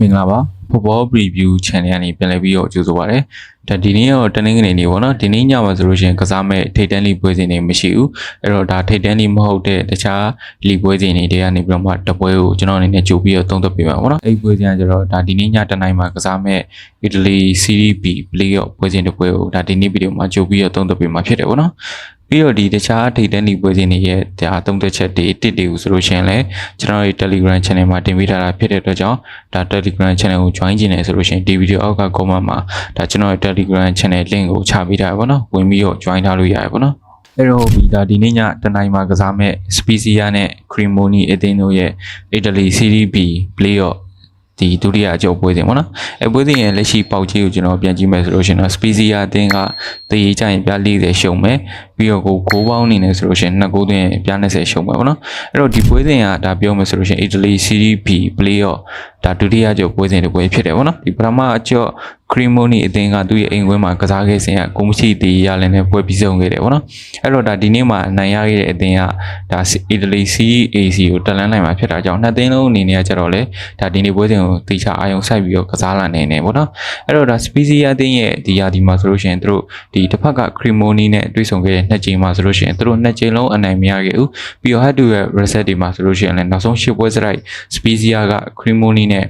မင်္ဂလာပါ Football Preview Channel ကနေပြန်လည်ပြီးတော့ကြိုဆိုပါရစေ။ဒါဒီနေ့ကတော့တနင်္ဂနွေနေ့ပေါ့နော်။ဒီနေ့ညမှာဆိုလို့ရှိရင်ကစားမဲ့ထိတ်တန်းလီပွဲစဉ်တွေမရှိဘူး။အဲ့တော့ဒါထိတ်တန်းလီမဟုတ်တဲ့တခြားလီပွဲစဉ်တွေတဲကနေပြီးတော့မှတပွဲကိုကျွန်တော်အနေနဲ့ကြိုပြီးတော့သုံးသပ်ပေးပါပေါ့နော်။အဲ့ဒီပွဲစဉ်ကကျတော့ဒါဒီနေ့ညတနိုင်မှာကစားမဲ့ Italy Serie B Playoff ပွဲစဉ်တစ်ပွဲကိုဒါဒီနေ့ဗီဒီယိုမှာကြိုပြီးတော့သုံးသပ်ပေးမှာဖြစ်တယ်ပေါ့နော်။ပြီးတော့ဒီတခြားထိတ်တန်းလီပွဲစဉ်တွေရဲ့ဒါသုံးသက်ချက်တွေတစ်တွေကိုဆိုလို့ရှိရင်လည်းကျွန်တော်ရဲ့ Telegram Channel မှာတင်ပေးထားတာဖြစ်တဲ့အတွက်ကြောင့်ဒါ Telegram Channel ကို join ကျင်နေဆိုလို့ရှိရင်ဒီဗီဒီယိုအောက်က comment မှာဒါကျွန်တော်ရဲ့ Telegram Channel link ကိုချပေးထားရပါတော့။ဝင်ပြီးတော့ join ထားလို့ရရပါတော့။အဲ့တော့ဒီဒါဒီနေ့ညတနိုင်မှာကစားမဲ့ Spezia နဲ့ Cremoni အသင်းတို့ရဲ့ Italy Serie B Playoff ဒီဒုတိယအကျုပ်ပွဲစဉ်ပေါ့နော်အဲပွဲစဉ်ရဲ့လက်ရှိပေါက်ကြီးကိုကျွန်တော်ပြန်ကြည့်မယ်ဆိုလို့ရှိရင်တော့ Spezia အသင်းကတည်ကြရင်ပြ40ရှုံမယ်ပြီးတော့ကို6ပေါင်းအနေနဲ့ဆိုလို့ရှိရင်2ဂိုးသွင်းပြ20ရှုံမယ်ပေါ့နော်အဲ့တော့ဒီပွဲစဉ်ကဒါပြောမယ်ဆိုလို့ရှိရင် Italy Serie B Playoff ဒါဒုတိယအကျုပ်ပွဲစဉ်တစ်ပွဲဖြစ်တယ်ပေါ့နော်ဒီပထမအကျုပ် Cremoni အသင်းကသူ့ရဲ့အိမ်ကွင်းမှာကစားခဲ့စဉ်ကကိုမရှိသေးရလည်းနဲ့ပွဲပြီးဆုံးခဲ့တယ်ပေါ့နော်အဲ့တော့ဒါဒီနေ့မှာနိုင်ရခဲ့တဲ့အသင်းကဒါ Italy CAC ကိုတက်လန်းနိုင်မှာဖြစ်တာကြောင့်နှစ်သင်းလုံးအနေနဲ့ကြတော့လေဒါဒီနေ့ပွဲစဉ်ကိုတေချာအာရုံစိုက်ပြီးတော့ကစားလာနိုင်နေပေါ့နော်အဲ့တော့ဒါ Spezia အသင်းရဲ့ဒီရာဒီမှာဆိုလို့ရှိရင်သူတို့ဒီတစ်ဖက်က Cremoni နဲ့တွေ့ဆုံခဲ့တဲ့နှစ်ချိန်မှာဆိုလို့ရှိရင်သူတို့နှစ်ချိန်လုံးအနိုင်မရခဲ့ဘူးပြီးတော့ head to head reset ဒီမှာဆိုလို့ရှိရင်လည်းနောက်ဆုံးရှစ်ပွဲစရိုက် Spezia က Cremoni နဲ့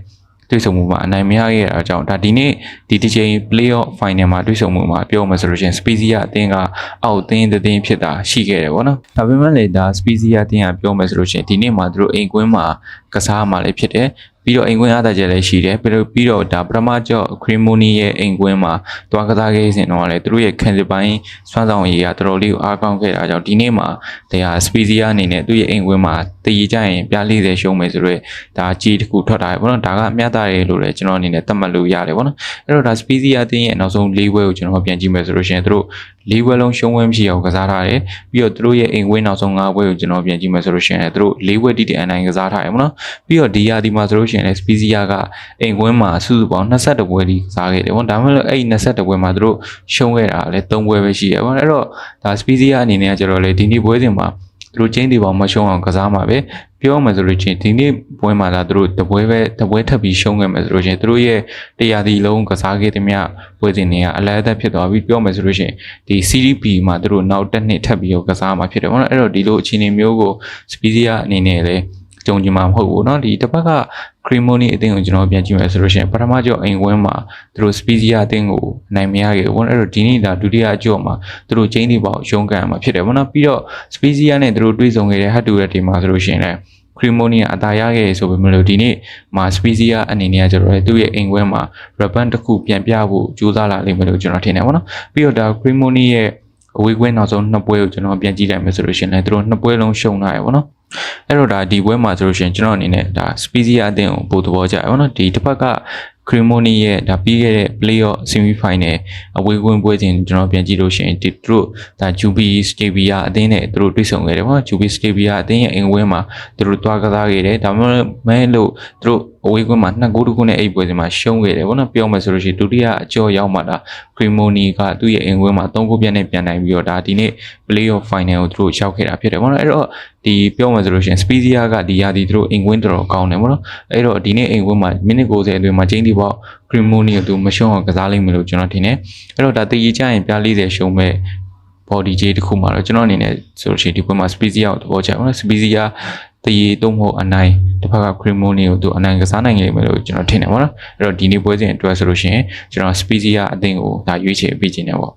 တွေ့ဆုံမှုမှာအနိုင်မရခဲ့တာကြောင့်ဒါဒီနေ့ဒီတစ်ချိန် playoff final မှာတွေ့ဆုံမှုမှာပြောမှဆိုလို့ရှိရင် Spezia အသင်းကအောက်သင်းတစ်သင်းဖြစ်တာရှိခဲ့တယ်ဗောနော်ဒါပေမဲ့လည်းဒါ Spezia အသင်းကပြောမှဆိုလို့ရှိရင်ဒီနေ့မှာသူတို့အိမ်ကွင်းမှာကစားမှလည်းဖြစ်တယ် ပြီးတော့အိမ်ကွင်းအားသာချက်လည်းရှိတယ်ပြီးတော့ပြီးတော့ဒါပထမကျော့ Cremoni ရဲ့အိမ်ကွင်းမှာတွားကစားခဲ့စဉ်တော့လည်းသူတို့ရဲ့ခံစစ်ပိုင်းစွမ်းဆောင်ရည်ကတော်တော်လေးကိုအားကောင်းခဲ့တာကြောင့်ဒီနေ့မှာတရား Spezia အနေနဲ့သူ့ရဲ့အိမ်ကွင်းမှာတည်ကြရင်ပြ40ရှုံးမယ်ဆိုတော့ဒါကြီးတစ်ခုထွက်တာပဲပေါ့နော်ဒါကအမျှတတယ်လို့လည်းကျွန်တော်အနေနဲ့သတ်မှတ်လို့ရတယ်ပေါ့နော်အဲ့တော့ဒါ Spezia အသင်းရဲ့နောက်ဆုံး၄ဘွဲကိုကျွန်တော်ပြန်ကြည့်မယ်ဆိုလို့ရှိရင်သူတို့၄ဘွဲလုံးရှုံးဝဲမရှိအောင်ကစားထားတယ်ပြီးတော့သူတို့ရဲ့အိမ်ကွင်းနောက်ဆုံး၅ဘွဲကိုကျွန်တော်ပြန်ကြည့်မယ်ဆိုလို့ရှိရင်သူတို့၄ဘွဲတိတိအနိုင်ကစားထားတယ်ပေါ့နော်ပြီးတော့ဒီရာဒီမှာဆိုလို့ရှိရင်လည်း Spezia ကအိမ်ကွင်းမှာစုစုပေါင်း22ပွဲဒီကစားခဲ့တယ်ပေါ့ဒါမှမဟုတ်အဲ့22ပွဲမှာသူတို့ရှုံးခဲ့တာလည်း3ပွဲပဲရှိတယ်ပေါ့အဲ့တော့ဒါ Spezia အနေနဲ့ကကျတော့လေဒီနေ့ပွဲစဉ်မှာသူတို့ချင်းတီပေါင်းမရှုံးအောင်ကစားမှာပဲပြောမှဆိုလို့ချင်းဒီနေ့ပွဲမှာလာသူတို့တပွဲပဲတပွဲထပ်ပြီးရှုံးခဲ့မယ်ဆိုလို့ချင်းသူတို့ရဲ့တရားဒီလုံးကစားခဲ့တဲ့မြပွဲစဉ်တွေကအလဲအသက်ဖြစ်သွားပြီးပြောမှဆိုလို့ချင်းဒီ Serie B မှာသူတို့နောက်တစ်နှစ်ထပ်ပြီးတော့ကစားမှာဖြစ်တယ်ပေါ့နော်အဲ့တော့ဒီလိုအခြေအနေမျိုးကို Spezia အနေနဲ့လည်း ကြုံကြမှာမဟုတ်ဘူးเนาะဒီတစ်ပတ်က Cremoni အသင်းကိုကျွန်တော်ပြန်ကြည့်မယ်ဆိုလို့ရှိရင်ပထမကြော့အိမ်ဝင်းမှာသူတို့ Spezia အသင်းကိုနိုင်မရခဲ့ဘူးအဲ့တော့ဒီနေ့ဒါဒုတိယကြော့မှာသူတို့ချင်းတီပေါက်ရုံးကန်မှာဖြစ်တယ်ပေါ့နော်ပြီးတော့ Spezia နဲ့သူတို့တွေ့ဆုံခဲ့တဲ့ Head to Head ဒီမှာဆိုလို့ရှိရင်လည်း Cremoni ကအသာရခဲ့ဆိုပေမဲ့လို့ဒီနေ့မှာ Spezia အနေနဲ့ကကျွန်တော်တို့သူ့ရဲ့အိမ်ခွဲမှာ Raban တစ်ခုပြန်ပြဖို့ကြိုးစားလာလိမ့်မယ်လို့ကျွန်တော်ထင်တယ်ပေါ့နော်ပြီးတော့ဒါ Cremoni ရဲ့အဝေးကွင်းနောက်ဆုံးနှစ်ပွဲကိုကျွန်တော်ပြန်ကြည့်လိုက်မယ်ဆိုလို့ရှိရင်လည်းသူတို့နှစ်ပွဲလုံးရှုံးလာရပေါ့နော် အဲ့တော့ဒါဒီပွဲမှာဆိုလို့ရှိရင်ကျွန်တော်အနေနဲ့ဒါ Spezia အသင်းကိုပို့သဘောကျတယ်ပေါ့နော်ဒီတစ်ဖက်က Cremoni ရဲ့ဒါပြီးခဲ့တဲ့ playoff semi final အဝေးကွင်းပွဲစဉ်ကျွန်တော်ပြန်ကြည့်လို့ရှိရင်ဒီသူတို့ဒါ Jubi Stevia အသင်းနဲ့သူတို့တွေ့ဆုံခဲ့တယ်ပေါ့နော် Jubi Stevia အသင်းရဲ့အင်ဝင်းမှာသူတို့တွားကစားခဲ့တယ်ဒါမှမဟုတ်လို့သူတို့ အဝေးကွင်းမှာနှစ်ဂိုးတခုနဲ့အဲ့ပွဲစဉ်မှာရှုံးခဲ့တယ်ပေါ့နော်ပြောမယ်ဆိုလို့ရှိရင်ဒုတိယအကျော်ရောက်မှလာ Cremoni ကသူ့ရဲ့အင်ဝင်းမှာ၃ဂိုးပြတ်နဲ့ပြန်နိုင်ပြီးတော့ဒါဒီနေ့ playoff final ကိုသူတို့ရောက်ခဲ့တာဖြစ်တယ်ပေါ့နော်အဲ့တော့ဒီပြောမယ်ဆိုလို့ရှိရင် Spezia ကဒီရာဒီသူတို့အင်ကွင်းတော်တော်ကောင်းတယ်ပေါ့နော်အဲ့တော့ဒီနေ့အင်ကွင်းမှာမိနစ်90အတွင်းမှာချင်းတီပေါ့ Cremoni ကိုသူမရှုံးအောင်ကစားလိမ့်မယ်လို့ကျွန်တော်ထင်တယ်အဲ့တော့ဒါတည်ရကြရင်ပြ40ရှုံးမဲ့ body J တခုမှာတော့ကျွန်တော်အနေနဲ့ဆိုလို့ရှိရင်ဒီပွဲမှာ Spezia ကိုသဘောကျတယ်ပေါ့နော် Spezia တည်ရတော့မဟုတ်အနိုင်တစ်ဖက်က Cremoni ကိုသူအနိုင်ကစားနိုင်လိမ့်မယ်လို့ကျွန်တော်ထင်တယ်ပေါ့နော်အဲ့တော့ဒီနေ့ပွဲစဉ်အတွက်ဆိုလို့ရှိရင်ကျွန်တော် Spezia အသင်းကိုဒါရွေးချယ်ပေးခြင်းတယ်ပေါ့